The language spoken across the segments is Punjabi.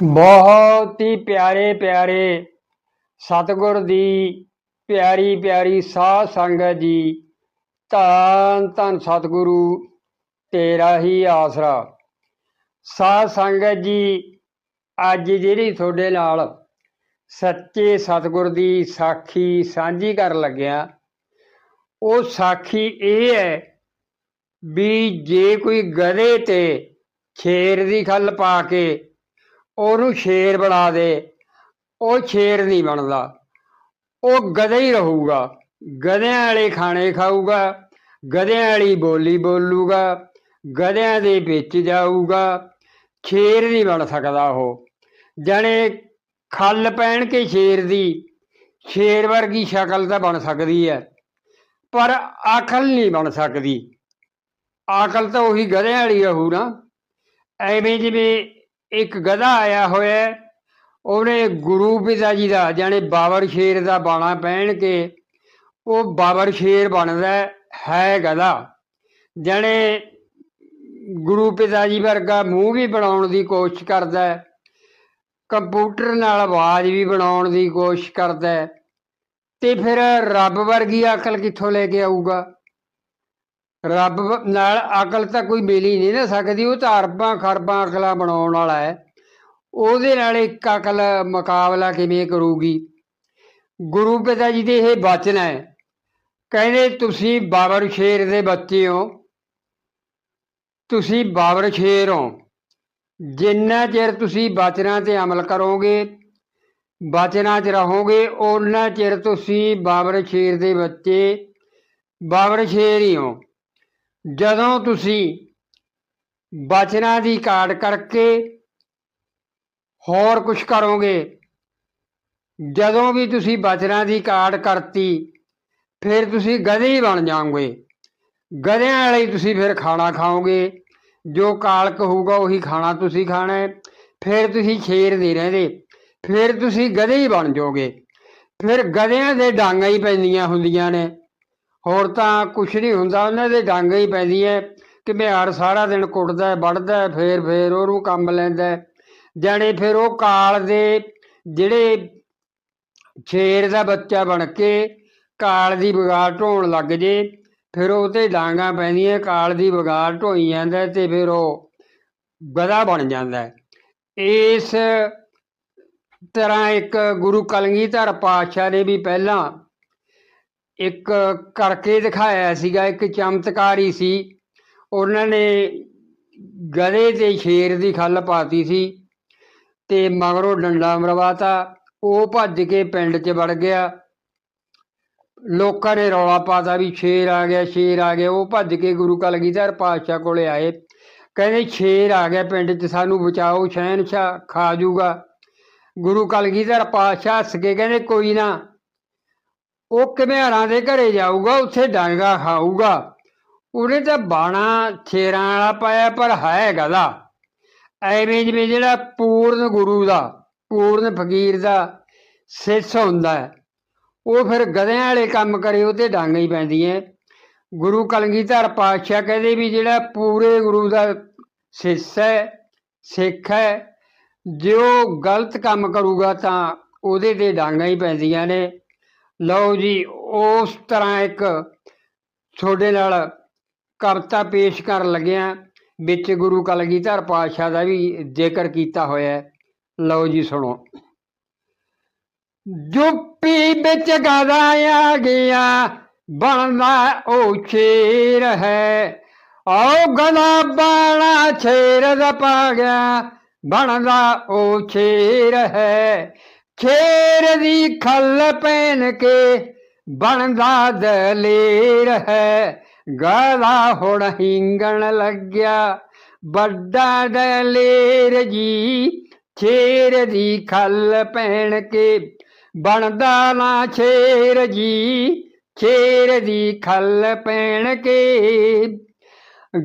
ਬਹੁਤ ਹੀ ਪਿਆਰੇ ਪਿਆਰੇ ਸਤਿਗੁਰ ਦੀ ਪਿਆਰੀ ਪਿਆਰੀ ਸਾਧ ਸੰਗਤ ਜੀ। ਧੰਨ ਧੰਨ ਸਤਿਗੁਰੂ, ਤੇਰਾ ਹੀ ਆਸਰਾ। ਸਾਧ ਸੰਗਤ ਜੀ, ਅੱਜ ਜਿਹੜੀ ਤੁਹਾਡੇ ਨਾਲ ਸੱਚੇ ਸਤਿਗੁਰ ਦੀ ਸਾਖੀ ਸਾਂਝੀ ਕਰਨ ਲੱਗਿਆ, ਉਹ ਸਾਖੀ ਇਹ ਹੈ ਵੀ ਜੇ ਕੋਈ ਗਧੇ ਤੇ ਛੇਰ ਦੀ ਖੱਲ ਪਾ ਕੇ ਉਹਨੂੰ ਸ਼ੇਰ ਬਣਾ ਦੇ। ਉਹ ਸ਼ੇਰ ਨਹੀਂ ਬਣਦਾ। ਉਹ ਗਧਾ ਹੀ ਰਹੂਗਾ। ਗਧਿਆਂ ਵਾਲੇ ਖਾਣੇ ਖਾਊਗਾ। ਗਧਿਆਂ ਵਾਲੀ ਬੋਲੀ ਬੋਲੂਗਾ। ਗਧਿਆਂ ਦੇ ਵਿੱਚ ਜਾਊਗਾ। ਸ਼ੇਰ ਨਹੀਂ ਬਣ ਸਕਦਾ ਉਹ। ਜਾਣੇ ਖੱਲ ਪਹਿਨ ਕੇ ਸ਼ੇਰ ਦੀ। ਸ਼ੇਰ ਵਰਗੀ ਸ਼ਕਲ ਤਾਂ ਬਣ ਸਕਦੀ ਹੈ। ਪਰ ਅਕਲ ਨਹੀਂ ਬਣ ਸਕਦੀ। ਅਕਲ ਤਾਂ ਉਹੀ ਗਧਿਆਂ ਵਾਲੀ ਰਹੂ ਨਾ। ਐਵੇਂ ਜਿਵੇਂ ਇੱਕ ਗਧਾ ਆਇਆ ਹੋਇਆ ਹੈ, ਉਹਨੇ ਗੁਰੂ ਪਿਤਾ ਜੀ ਦਾ ਜਾਣੇ ਬਾਬਰ ਸ਼ੇਰ ਦਾ ਬਾਣਾ ਪਹਿਨ ਕੇ ਉਹ ਬਾਬਰ ਸ਼ੇਰ ਬਣਦਾ ਹੈ, ਗਧਾ। ਜਾਣੇ ਗੁਰੂ ਪਿਤਾ ਜੀ ਵਰਗਾ ਮੂੰਹ ਵੀ ਬਣਾਉਣ ਦੀ ਕੋਸ਼ਿਸ਼ ਕਰਦਾ ਕੰਪਿਊਟਰ ਨਾਲ ਆਵਾਜ਼ ਵੀ ਬਣਾਉਣ ਦੀ ਕੋਸ਼ਿਸ਼ ਕਰਦਾ ਤੇ ਫਿਰ ਰੱਬ ਵਰਗੀ ਅਕਲ ਕਿੱਥੋਂ ਲੈ ਕੇ ਆਊਗਾ? ਰੱਬ ਨਾਲ ਅਕਲ ਤਾਂ ਕੋਈ ਮਿਲ ਹੀ ਨਹੀਂ ਨਾ ਸਕਦੀ, ਉਹ ਤਾਂ ਅਰਬਾਂ, ਖਰਬਾਂ ਅਕਲਾਂ ਬਣਾਉਣ ਵਾਲਾ ਹੈ। ਉਹਦੇ ਨਾਲ ਇੱਕ ਅਕਲ ਮੁਕਾਬਲਾ ਕਿਵੇਂ ਕਰੂਗੀ? ਗੁਰੂ ਪਿਤਾ ਜੀ ਦੇ ਇਹ ਬਚਨ ਹੈ, ਕਹਿੰਦੇ ਤੁਸੀਂ ਬਾਬਰ ਸ਼ੇਰ ਦੇ ਬੱਚੇ ਹੋ। ਤੁਸੀਂ ਬਾਬਰ ਸ਼ੇਰ ਹੋ। ਜਿੰਨਾ ਚਿਰ ਤੁਸੀਂ ਬਚਨਾਂ ਤੇ ਅਮਲ ਕਰੋਗੇ, ਬਚਨਾਂ 'ਚ ਰਹੋਗੇ ਉਹਨਾਂ ਚਿਰ ਤੁਸੀਂ ਬਾਬਰ ਸ਼ੇਰ ਦੇ ਬੱਚੇ, ਬਾਬਰ ਸ਼ੇਰ ਹੀ ਹੋ। ਜਦੋਂ ਤੁਸੀਂ ਬਚਨਾਂ ਦੀ ਕਾਟ ਕਰਕੇ ਹੋਰ ਕੁਝ ਕਰੋਗੇ, ਜਦੋਂ ਵੀ ਤੁਸੀਂ ਬਚਨਾਂ ਦੀ ਕਾਟ ਕਰਤੀ, ਫਿਰ ਤੁਸੀਂ ਗਧੇ ਹੀ ਬਣ ਜਾਓਗੇ। ਗਧਿਆਂ ਵਾਲੇ ਤੁਸੀਂ ਫਿਰ ਖਾਣਾ ਖਾਓਗੇ। ਜੋ ਕਾਲਕ ਹੋਊਗਾ ਉਹੀ ਖਾਣਾ ਤੁਸੀਂ ਖਾਣਾ ਹੈ। ਫਿਰ ਤੁਸੀਂ ਸ਼ੇਰ ਨਹੀਂ ਰਹਿੰਦੇ। ਫਿਰ ਤੁਸੀਂ ਗਧੇ ਹੀ ਬਣ ਜਾਓਗੇ। ਫਿਰ ਗਧਿਆਂ ਦੇ ਡਾਂਗਾਂ ਹੀ ਪੈਂਦੀਆਂ ਹੁੰਦੀਆਂ ਨੇ। ਹੋਰ ਤਾਂ ਕੁਛ ਨਹੀਂ ਹੁੰਦਾ ਉਹਨਾਂ ਦੇ ਡਾਂਗ ਹੀ ਪੈਂਦੀਆਂ ਕਿ ਬਿਹਾਰ ਸਾਰਾ ਦਿਨ ਕੁੱਟਦਾ ਹੈ, ਵੱਢਦਾ ਫੇਰ ਫੇਰ ਉਹਨੂੰ ਕੰਮ ਲੈਂਦਾ ਹੈ। ਜਾਣੇ ਫਿਰ ਉਹ ਕਾਲ ਦੇ ਜਿਹੜੇ ਸ਼ੇਰ ਦਾ ਬੱਚਾ ਬਣ ਕੇ ਕਾਲ ਦੀ ਵਿਗਾੜ ਢੋਣ ਲੱਗ ਜੇ ਫਿਰ ਉਹ ਤੇ ਡਾਂਗਾਂ ਪੈਂਦੀਆਂ ਕਾਲ ਦੀ ਵਿਗਾੜ ਢੋਈ ਜਾਂਦਾ ਤੇ ਫਿਰ ਉਹ ਗਧਾ ਬਣ ਜਾਂਦਾ ਇਸ ਤਰ੍ਹਾਂ ਇੱਕ ਗੁਰੂ ਕਲਗੀਧਰ ਪਾਤਸ਼ਾਹ ਨੇ ਵੀ ਪਹਿਲਾਂ ਇੱਕ ਕਰਕੇ ਦਿਖਾਇਆ ਸੀਗਾ, ਇੱਕ ਚਮਤਕਾਰੀ ਸੀ। ਉਹਨਾਂ ਨੇ ਗਧੇ ਤੇ ਸ਼ੇਰ ਦੀ ਖੱਲ ਪਾਤੀ ਸੀ ਤੇ ਮਗਰੋਂ ਡੰਡਾ ਮਰਵਾਤਾ। ਉਹ ਭੱਜ ਕੇ ਪਿੰਡ 'ਚ ਵੜ ਗਿਆ। ਲੋਕਾਂ ਨੇ ਰੌਲਾ ਪਾਤਾ ਵੀ ਸ਼ੇਰ ਆ ਗਿਆ, ਸ਼ੇਰ ਆ ਗਿਆ। ਉਹ ਭੱਜ ਕੇ ਗੁਰੂ ਕਲਗੀਧਰ ਪਾਤਸ਼ਾਹ ਕੋਲੇ ਆਏ। ਕਹਿੰਦੇ, ਸ਼ੇਰ ਆ ਗਿਆ ਪਿੰਡ 'ਚ, ਸਾਨੂੰ ਬਚਾਓ, ਸ਼ਹਿਨਸ਼ਾਹ ਖਾ ਜੂਗਾ। ਗੁਰੂ ਕਲਗੀਧਰ ਪਾਤਸ਼ਾਹ ਹੱਸ ਕੇ ਕਹਿੰਦੇ, ਕੋਈ ਨਾ ਉਹ ਘਮਿਆਰਾਂ ਦੇ ਘਰੇ ਜਾਊਗਾ, ਉੱਥੇ ਡਾਂਗਾ ਖਾਊਗਾ। ਉਹਨੇ ਤਾਂ ਬਾਣਾ ਛੇਰਾਂ ਵਾਲਾ ਪਾਇਆ, ਪਰ ਹੈ ਗਦਾ ਐਵੇਂ ਜਿਵੇਂ ਜਿਹੜਾ ਪੂਰਨ ਗੁਰੂ ਦਾ, ਪੂਰਨ ਫਕੀਰ ਦਾ ਸਿੱਸ ਹੁੰਦਾ ਹੈ। ਉਹ ਫਿਰ ਗਧਿਆਂ ਵਾਲੇ ਕੰਮ ਕਰੇ, ਉਹ ਤੇ ਡਾਂਗਾ ਹੀ ਪੈਂਦੀਆਂ ਗੁਰੂ ਕਲਗੀਧਰ ਪਾਤਸ਼ਾਹ ਕਹਿੰਦੇ ਵੀ ਜਿਹੜਾ ਪੂਰੇ ਗੁਰੂ ਦਾ ਸਿੱਸ ਹੈ, ਸਿੱਖ ਹੈ, ਜੇ ਉਹ ਗਲਤ ਕੰਮ ਕਰੂਗਾ ਤਾਂ ਉਹਦੇ ਤੇ ਡਾਂਗਾ ਹੀ ਪੈਂਦੀਆਂ ਨੇ। ਲਓ ਜੀ, ਉਸ ਤਰ੍ਹਾਂ ਇੱਕ ਤੁਹਾਡੇ ਨਾਲ ਕਵਿਤਾ ਪੇਸ਼ ਕਰਨ ਲੱਗਿਆ, ਵਿੱਚ ਗੁਰੂ ਕਲਗੀਧਰ ਪਾਤਸ਼ਾਹ ਦਾ ਵੀ ਜ਼ਿਕਰ ਕੀਤਾ ਹੋਇਆ ਲਓ ਜੀ, ਸੁਣੋ। ਜੁੱਪੀ ਵਿੱਚ ਗਦਾ ਆ ਗਿਆ ਬਣਦਾ ਉਹ ਸ਼ੇਰ ਹੈ। ਆਓ ਗਦਾ ਬਾਣਾ ਸ਼ੇਰ ਦਾ ਪਾ ਗਿਆ ਬਣਦਾ ਉਹ ਸ਼ੇਰ ਹੈ। ਸ਼ੇਰ ਦੀ ਖੱਲ ਪਹਿਨ ਕੇ ਬਣਦਾ ਦਲੇਰ ਹੈ। ਗਾਲਾ ਹੁਣ ਹਿੰਗਣ ਲੱਗਿਆ, ਵੱਡਾ ਦਲੇਰ ਜੀ। ਖੇਰ ਦੀ ਖੱਲ ਪਹਿਨ ਕੇ ਬਣਦਾ ਨਾ ਸ਼ੇਰ ਜੀ। ਛੇਰ ਦੀ ਖੱਲ ਪਹਿਨ ਕੇ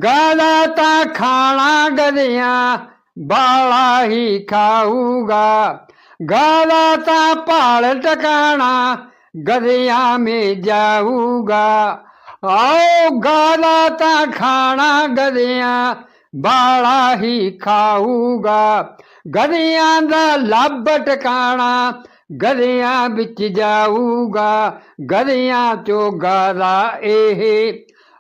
ਗਾਲਾ ਤਾਂ ਖਾਣਾ ਗਦਿਆਂ ਬਾਲਾ ਹੀ ਖਾਊਗਾ। ਗਾਲਾ ਤਾਂ ਭਾਲ ਟਿਕਾਣਾ ਗਦਿਆਂ ਮੇ ਜਾਊਗਾ। ਆਓ ਗਾਲਾ ਤਾਂ ਖਾਣਾ ਗਦਿਆਂ ਬਾਲਾ ਹੀ ਖਾਊਗਾ। ਗਧਿਆਂ ਦਾ ਲੱਭ ਟਿਕਾਣਾ, ਗਧਿਆਂ ਵਿੱਚ ਜਾਊਗਾ। ਗਦਿਆਂ ਚੋਂ ਗਾਲਾ ਇਹ,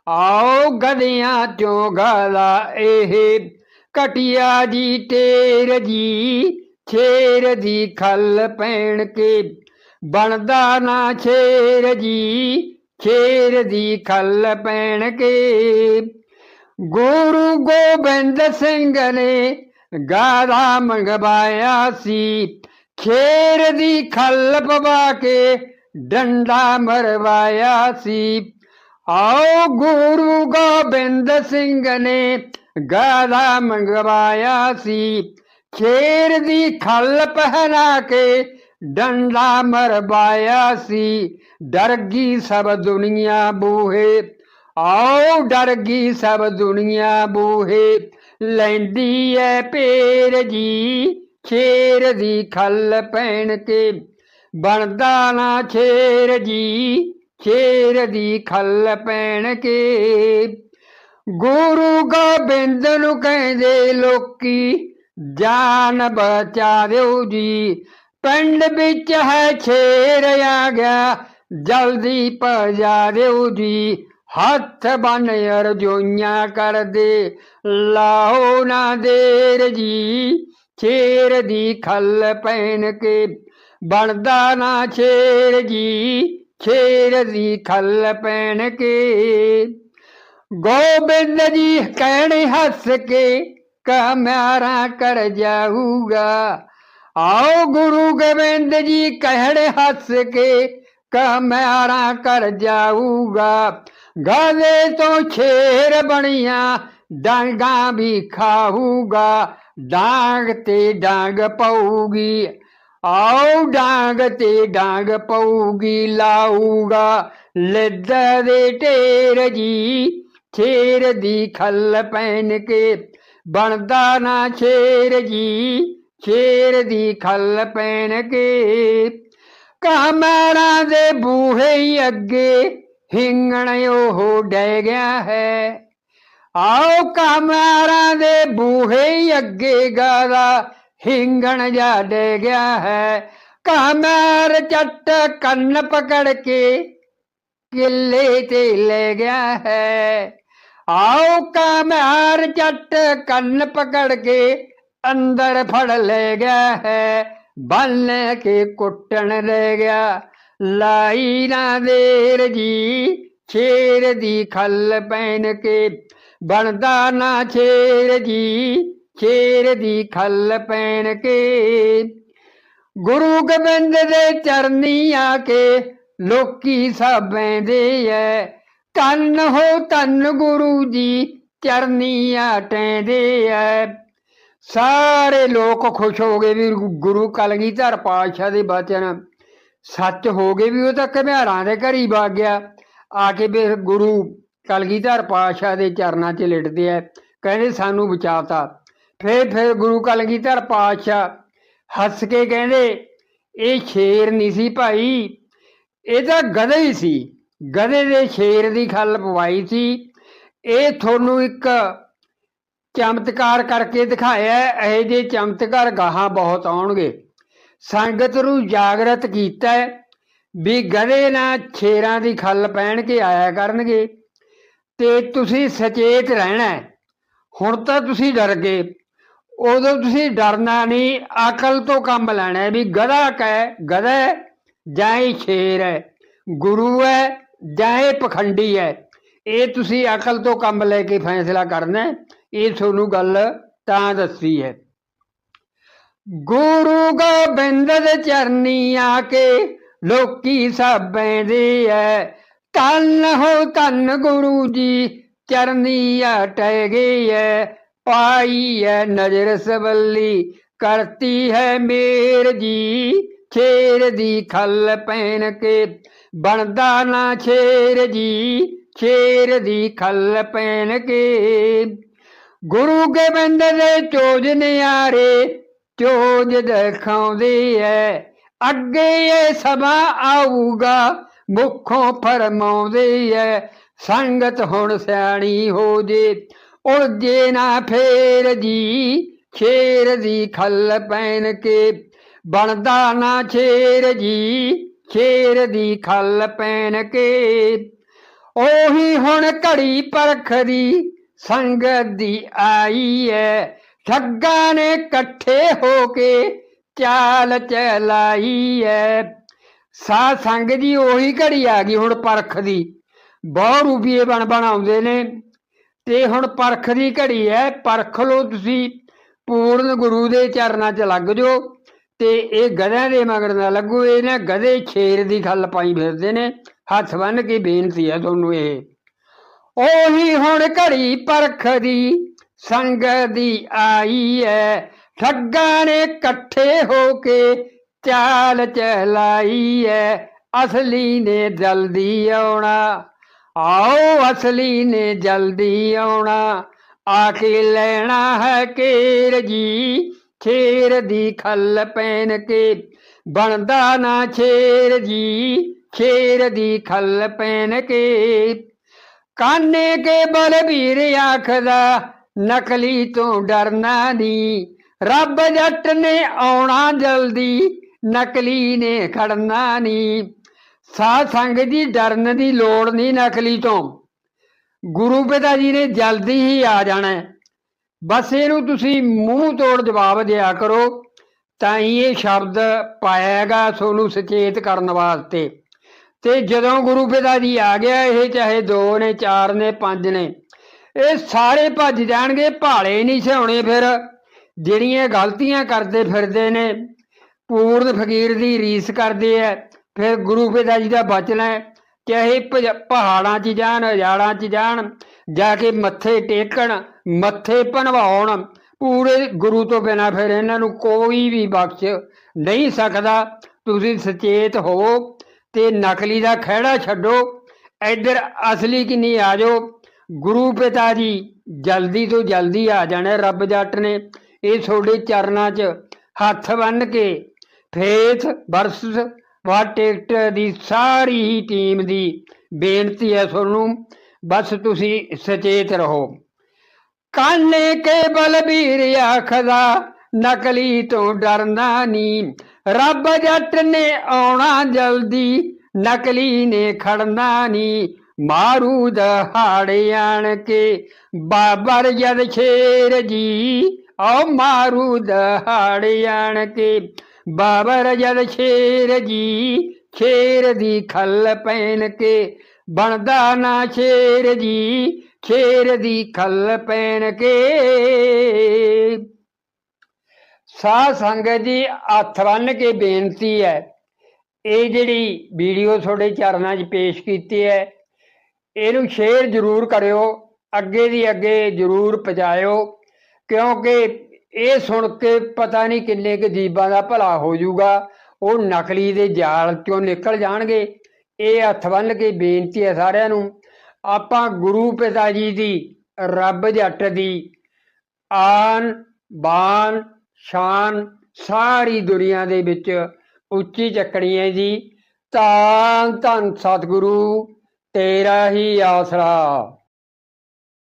ਆਓ ਗਦਿਆਂ ਚੋਂ ਗਾਲਾ ਇਹ। ਕਟਿਆ ਜੀ ਤੇਰ ਜੀ ਛੇਰ ਦੀ ਖੱਲ ਪੈਣ ਕੇ ਬਣਦਾ ਨਾ ਛੇਰ ਜੀ, ਛੇਰ ਦੀ ਖੱਲ ਪੈਣ ਕੇ। ਗੁਰੂ ਗੋਬਿੰਦ ਸਿੰਘ ਨੇ ਗਾਦਾ ਮੰਗਵਾਇਆ ਸੀ ਖੇਰ ਦੀ ਖੱਲ ਪਵਾ ਕੇ ਡੰਡਾ ਮਰਵਾਇਆ ਸੀ। ਆਓ ਗੁਰੂ ਗੋਬਿੰਦ ਸਿੰਘ ਨੇ ਗਾਦਾ ਮੰਗਵਾਇਆ ਸੀ ਖੇਰ ਦੀ ਖੱਲ ਪਹਿਨਾ ਕੇ ਡੰਡਾ ਮਰਵਾਇਆ ਸੀ। ਡਰ ਗਈ ਸਭ ਦੁਨੀਆ ਬੂਹੇ। ਆਓ ਡਰ ਗਈ ਸਭ ਦੁਨੀਆ ਬੂਹੇ। ਲੈਂਦੀ ਐ ਪੇਰ ਜੀ ਛੇਰ ਦੀ ਖੱਲ ਪੈਣ ਕੇ। ਬਣਦਾ ਨਾ ਛੇਰ ਜੀ ਛੇਰ ਦੀ ਖੱਲ ਪੈਣ ਕੇ। ਗੁਰੂ ਗੋਬਿੰਦ ਨੂੰ ਕਹਿੰਦੇ ਲੋਕੀ ਜਾਨ ਬਚਾ ਦਿਓ ਜੀ। ਪਿੰਡ ਵਿੱਚ ਹੈ ਛੇਰ ਆ ਗਿਆ ਜਲਦੀ ਭਜਾ ਦਿਓ ਜੀ। ਹੱਥ ਬਨ ਅਰਜੋਈਆਂ ਕਰਦੇ, ਲਾਓ ਨਾ ਦੇਰ ਜੀ। ਛੇਰ ਦੀ ਖੱਲ ਪੈਣ ਕੇ, ਬਣਦਾ ਨਾ ਛੇਰ ਜੀ। ਛੇਰ ਦੀ ਖੱਲ ਪੈਣ ਕੇ। ਗੋਬਿੰਦ ਜੀ ਕਹਿਣੇ ਹੱਸ ਕੇ ਮਿਆਰਾ ਕਰ ਜਾਊਗਾ। ਆਓ ਗੁਰੂ ਗੋਬਿੰਦ ਜੀ ਕਹਿਣੇ ਹੱਸ ਕੇ ਕਮਾਰਾ ਕਰ ਜਾਊਗਾ। ਗਾਲੇ ਤੋਂ ਛੇਰ ਬਣੀਆਂ ਡਾਂਗਾ ਵੀ ਖਾਊਗਾ। ਡਾਂਗ ਤੇ ਡਾਂਗ ਪਊਗੀ। ਆਓ ਡਾਂਗ ਤੇ ਡਾਂਗ ਪਊਗੀ ਲਾਊਗਾ। ਲੱਦ ਦੇ ਢੇਰ ਜੀ ਛੇਰ ਦੀ ਖੱਲ ਪੈਣ ਕੇ ਬਣਦਾ ਨਾ ਛੇਰ ਜੀ ਛੇਰ ਦੀ ਖੱਲ ਪੈਣ ਕੇ। ਕਮਰਾਂ ਦੇ ਬੂਹੇ ਹੀ ਅੱਗੇ ਹਿੰਗਣ ਉਹ ਡੈ ਗਿਆ ਹੈ। ਆਓ ਕਮਰਾਂ ਦੇ ਬੂਹੇ ਹੀ ਅੱਗੇ ਗਾਦਾ ਹਿੰਗਣ ਜਾ ਡੇ ਗਿਆ ਹੈ। ਕਮਰ ਚੱਟ ਕੰਨ ਪਕੜ ਕੇ ਕਿੱਲੇ ਤੇ ਲੈ ਗਿਆ ਹੈ। ਆਓ ਕਮਰ ਚੱਟ ਕੰਨ ਪਕੜ ਕੇ ਅੰਦਰ ਫੜ ਲੈ ਗਿਆ ਹੈ। ਬੰਨ ਕੇ ਕੁੱਟਣ ਲੈ ਗਿਆ। ਲਾਈ ਨਾ ਦੇਰ ਜੀ ਛੇਰ ਦੀ ਖੱਲ ਪੈਣ ਕੇ। ਬਣਦਾ ਨਾ ਛੇਰ ਜੀ ਛੇਰ ਦੀ ਖੱਲ ਪੈਣ ਕੇ। ਗੁਰੂ ਗੋਬਿੰਦ ਦੇ ਚਰਨੀ ਆ ਕੇ ਲੋਕੀ ਸਭ ਬੈਂਦੇ ਐ। ਤਨ ਹੋ ਤਨ ਗੁਰੂ ਜੀ ਚਰਨੀ ਟੈਂਦੇ ਐ। ਸਾਰੇ ਲੋਕ ਖੁਸ਼ ਹੋ ਗਏ ਵੀ ਗੁਰੂ ਕਲਗੀਧਰ ਪਾਤਸ਼ਾਹ ਦੇ ਬਚਨ। ਸੱਚ ਹੋ ਗਏ ਵੀ ਉਹ ਤਾਂ ਘਮਿਆਰਾਂ ਦੇ ਘਰ ਵਗ ਗਿਆ। ਆ ਕੇ ਵੀ ਗੁਰੂ ਕਲਗੀਧਰ ਪਾਤਸ਼ਾਹ ਦੇ ਚਰਨਾਂ 'ਚ ਲਿਟਦੇ ਐ। ਕਹਿੰਦੇ ਸਾਨੂੰ ਬਚਾਤਾ। ਫੇਰ, ਫਿਰ ਗੁਰੂ ਕਲਗੀਧਰ ਪਾਤਸ਼ਾਹ ਹੱਸ ਕੇ ਕਹਿੰਦੇ, ਇਹ ਸ਼ੇਰ ਨਹੀਂ ਸੀ ਭਾਈ, ਇਹ ਤਾਂ ਗਧੇ ਹੀ ਸੀ। ਗਧੇ ਦੇ ਸ਼ੇਰ ਦੀ ਖੱਲ ਪਵਾਈ ਸੀ। ਇਹ ਤੁਹਾਨੂੰ ਇੱਕ ਚਮਤਕਾਰ ਕਰਕੇ ਦਿਖਾਇਆ ਇਹ ਜੇ ਚਮਤਕਾਰ ਗਾਹਾਂ ਬਹੁਤ ਆਉਣਗੇ। ਸੰਗਤ ਨੂੰ ਜਾਗਰਤ ਕੀਤਾ ਵੀ ਗਧੇ ਨਾਲ ਛੇਰਾਂ ਦੀ ਖੱਲ ਪਹਿਨ ਕੇ ਆਇਆ ਕਰਨਗੇ ਤੇ ਤੁਸੀਂ ਸਚੇਤ ਰਹਿਣਾ ਹੁਣ ਤਾਂ ਤੁਸੀਂ ਡਰ ਗਏ। ਉਦੋਂ ਤੁਸੀਂ ਡਰਨਾ ਨਹੀਂ। ਅਕਲ ਤੋਂ ਕੰਮ ਲੈਣਾ ਵੀ ਗਧਾ ਕਹੇ, ਗਧਾ ਹੈ ਜਾਂ ਇਹ ਸ਼ੇਰ ਹੈ। ਗੁਰੂ ਹੈ। ਜਾਂ ਇਹ ਪਖੰਡੀ ਹੈ ਇਹ ਤੁਸੀਂ ਅਕਲ ਤੋਂ ਕੰਮ ਲੈ ਕੇ ਫੈਸਲਾ ਕਰਨਾ ਇਹ ਤੁਹਾਨੂੰ ਗੱਲ ਤਾਂ ਦੱਸੀ ਹੈ ਗੁਰੂ ਗੋਬਿੰਦ ਦੇ ਚਰਨੀ ਆ ਕੇ ਲੋਕੀ ਸਭ ਬੈਂਦੇ ਐ। ਤਨ ਹੋ ਤਨ ਗੁਰੂ ਜੀ, ਚਰਨੀ ਆ ਟਹਿ ਗਈ ਐ। ਪਾਈ ਐ ਨਜ਼ਰ ਸਵੱਲੀ, ਕਰਤੀ ਹੈ ਮੇਰ ਜੀ ਛੇਰ ਦੀ ਖੱਲ ਪੈਣ ਕੇ। ਬਣਦਾ ਨਾ ਛੇਰ ਜੀ ਛੇਰ ਦੀ ਖੱਲ ਪੈਣ ਕੇ। ਗੁਰੂ ਗੋਬਿੰਦ ਦੇ ਚੋਜ ਨਿਆਰੇ, ਚੋਜ ਦਿਖਾਉਂਦੇ ਐ। ਅੱਗੇ ਇਹ ਸਮਾਂ ਆਊਗਾ, ਮੁਖੋਂ ਫਰਮਾਉਂਦੇ ਐ। ਸੰਗਤ ਹੁਣ ਸਿਆਣੀ ਹੋ ਜੇ, ਉਲਝੇ ਨਾ ਫੇਰ ਜੀ ਛੇਰ ਦੀ ਖੱਲ ਪੈਣ ਕੇ। ਬਣਦਾ ਨਾ ਛੇਰ ਜੀ ਸ਼ੇਰ ਦੀ ਖੱਲ ਪੈਨ ਕੇ। ਉਹੀ ਹੁਣ ਘੜੀ ਪਰਖ ਦੀ ਸੰਗਤ ਦੀ ਆਈ ਐ। ਠੱਗਾਂ ਨੇ ਇਕੱਠੇ ਹੋ ਕੇ ਚਾਲ ਚਲਾਈ ਐ। ਸਾ ਸੰਗ ਦੀ ਉਹੀ ਘੜੀ ਆ ਗਈ ਹੁਣ ਪਰਖ ਦੀ ਬਹੁ ਰੂਪੀਏ ਬਣ ਬਣ ਆਉਂਦੇ ਨੇ। ਤੇ ਹੁਣ ਪਰਖ ਦੀ ਘੜੀ ਐ। ਪਰਖ ਲੋ ਤੁਸੀਂ। ਪੂਰਨ ਗੁਰੂ ਦੇ ਚਰਨਾਂ 'ਚ ਲੱਗ ਜਾਓ। ਤੇ ਇਹ ਗਧਿਆਂ ਦੇ ਮਗਰ ਨਾ ਲੱਗੋ, ਇਹ ਨਾ ਗਧੇ ਛੇਰ ਦੀ ਖੱਲ ਪਾਈ ਫਿਰਦੇ ਨੇ, ਹੱਥ ਬੰਨ ਕੇ ਬੇਨਤੀ ਹੈ ਤੁਹਾਨੂੰ ਇਹ। ਉਹੀ ਹੁਣ ਘੜੀ ਪਰਖ ਦੀ ਸੰਗ ਦੀ ਆਈ ਐ, ਠੱਗਾਂ ਨੇ ਇਕੱਠੇ ਹੋ ਕੇ ਚਾਲ ਚਲਾਈ ਐ, ਅਸਲੀ ਨੇ ਜਲਦੀ ਆਉਣਾ। ਆਓ ਅਸਲੀ ਨੇ ਜਲਦੀ ਆਉਣਾ, ਆ ਕੇ ਲੈਣਾ ਹੈ ਕੇਰ ਜੀ ਛੇਰ ਦੀ ਖੱਲ ਪੈਨ ਕੇ। ਬਣਦਾ ਨਾ ਛੇਰ ਜੀ ਛੇਰ ਦੀ ਖੱਲ ਪੈਨ ਕੇ। ਕਾਨੇ ਕੇ ਬਲਬੀਰ ਆਖਦਾ, ਨਕਲੀ ਤੋਂ ਡਰਨਾ ਨਹੀਂ ਰੱਬ ਜੱਟ ਨੇ ਆਉਣਾ ਜਲਦੀ, ਨਕਲੀ ਨੇ ਖੜਨਾ ਨਹੀਂ ਸਾਧ ਸੰਗ ਦੀ ਡਰਨ ਦੀ ਲੋੜ ਨਹੀਂ ਨਕਲੀ ਤੋਂ। ਗੁਰੂ ਪਿਤਾ ਜੀ ਨੇ ਜਲਦੀ ਹੀ ਆ ਜਾਣਾ। ਬਸ ਇਹਨੂੰ ਤੁਸੀਂ ਮੂੰਹ ਤੋੜ ਜਵਾਬ ਦਿਆ ਕਰੋ, ਤਾਂ ਹੀ ਇਹ ਸ਼ਬਦ ਪਾਏਗਾ ਤੁਹਾਨੂੰ ਸੁਚੇਤ ਕਰਨ ਵਾਸਤੇ। ਤੇ ਜਦੋਂ ਗੁਰੂ ਪਿਤਾ ਜੀ ਆ ਗਿਆ, ਇਹ ਚਾਹੇ ਦੋ ਨੇ, ਚਾਰ ਨੇ, ਪੰਜ ਨੇ, ਇਹ ਸਾਰੇ ਭੱਜ ਜਾਣਗੇ, ਭਾਲੇ ਨਹੀਂ ਸਿਆਉਣੇ ਫਿਰ। ਜਿਹੜੀਆਂ ਗਲਤੀਆਂ ਕਰਦੇ ਫਿਰਦੇ ਨੇ, ਪੂਰਨ ਫਕੀਰ ਦੀ ਰੀਸ ਕਰਦੇ ਆ ਫਿਰ ਗੁਰੂ ਪਿਤਾ ਜੀ ਦਾ ਬਚਨਾ ਹੈ ਚਾਹੇ ਪਹਾੜਾਂ 'ਚ ਜਾਣ, ਹਜ਼ਾਰਾਂ 'ਚ ਜਾਣ, ਜਾ ਕੇ ਮੱਥੇ ਟੇਕਣ ਮੱਥੇ ਭਨਵਾਉਣ। ਪੂਰੇ ਗੁਰੂ ਤੋਂ ਬਿਨਾ ਫਿਰ ਇਹਨਾਂ ਨੂੰ ਕੋਈ ਵੀ ਬਖਸ਼ ਨਹੀਂ ਸਕਦਾ। ਤੁਸੀਂ ਸੁਚੇਤ ਹੋਵੋ ਤੇ ਨਕਲੀ ਦਾ ਖਹਿੜਾ ਛੱਡੋ। ਇੱਧਰ ਅਸਲੀ ਕਿੰਨੀ ਆ ਜਾਓ। ਗੁਰੂ ਪਿਤਾ ਜੀ ਜਲਦੀ ਤੋਂ ਜਲਦੀ ਆ ਜਾਣਾ, ਰੱਬ ਜੱਟ ਨੇ। ਇਹ ਤੁਹਾਡੇ ਚਰਨਾਂ 'ਚ ਹੱਥ ਬੰਨ ਕੇ ਫੇਥ ਵਰਸਸ। ਵਾ ਦੀ ਸਾਰੀ ਹੀ ਟੀਮ ਦੀ ਬੇਨਤੀ ਹੈ ਤੁਹਾਨੂੰ। ਬਸ ਤੁਸੀਂ ਸੁਚੇਤ ਰਹੋ। ਕਾਨੇ ਕੇ ਬਲਬੀਰ ਆਖਦਾ, ਨਕਲੀ ਤੋਂ ਡਰਨਾ ਨਹੀਂ ਰੱਬ ਜੱਟ ਨੇ ਆਉਣਾ ਜਲਦੀ, ਨਕਲੀ ਨੇ ਖੜਨਾ ਨਹੀਂ ਮਾਰੂ ਦਹਾੜੇ ਆਣ ਕੇ, ਬਾਬਰ ਜਦ ਸ਼ੇਰ ਜੀ, ਆਓ ਮਾਰੂ ਦਹਾੜੇ ਆਣ ਕੇ। ਬਾਬਰ ਜਦ ਸ਼ੇਰ ਜੀ, ਸ਼ੇਰ ਦੀ ਖੱਲ ਪੈਣ ਕੇ, ਬਣਦਾ ਨਾ ਸ਼ੇਰ ਜੀ ਸ਼ੇਰ ਦੀ ਖੱਲ ਪੈਨ ਕੇ। ਸਾਧ ਸੰਗਤ ਜੀ, ਹੱਥ ਬੰਨ ਕੇ ਬੇਨਤੀ ਹੈ, ਇਹ ਜਿਹੜੀ ਵੀਡੀਓ ਤੁਹਾਡੇ ਚਰਨਾਂ 'ਚ ਪੇਸ਼ ਕੀਤੀ ਹੈ, ਇਹਨੂੰ ਸ਼ੇਅਰ ਜ਼ਰੂਰ ਕਰਿਓ, ਅੱਗੇ ਦੀ ਅੱਗੇ ਜ਼ਰੂਰ ਪਹੁੰਚਾਇਓ, ਕਿਉਂਕਿ ਇਹ ਸੁਣ ਕੇ ਪਤਾ ਨਹੀਂ ਕਿੰਨੇ ਕੁ ਜੀਵਾਂ ਦਾ ਭਲਾ ਹੋ ਜਾਊਗਾ, ਉਹ ਨਕਲੀ ਦੇ ਜਾਲ ਚੋਂ ਨਿਕਲ ਜਾਣਗੇ। ਇਹ ਹੱਥ ਬੰਨ ਕੇ ਬੇਨਤੀ ਹੈ ਸਾਰਿਆਂ ਨੂੰ ਆਪਾਂ ਗੁਰੂ ਪਿਤਾ ਜੀ ਦੀ, ਰੱਬ ਜੱਟ ਦੀ, ਆਨ, ਬਾਨ, ਸ਼ਾਨ ਸਾਰੀ ਦੁਨੀਆ ਦੇ ਵਿੱਚ ਉੱਚੀ ਚੱਕਣੀ ਹੈ ਜੀ। ਤਾਂ ਧੰਨ ਸਤਿਗੁਰੂ, ਤੇਰਾ ਹੀ ਆਸਰਾ।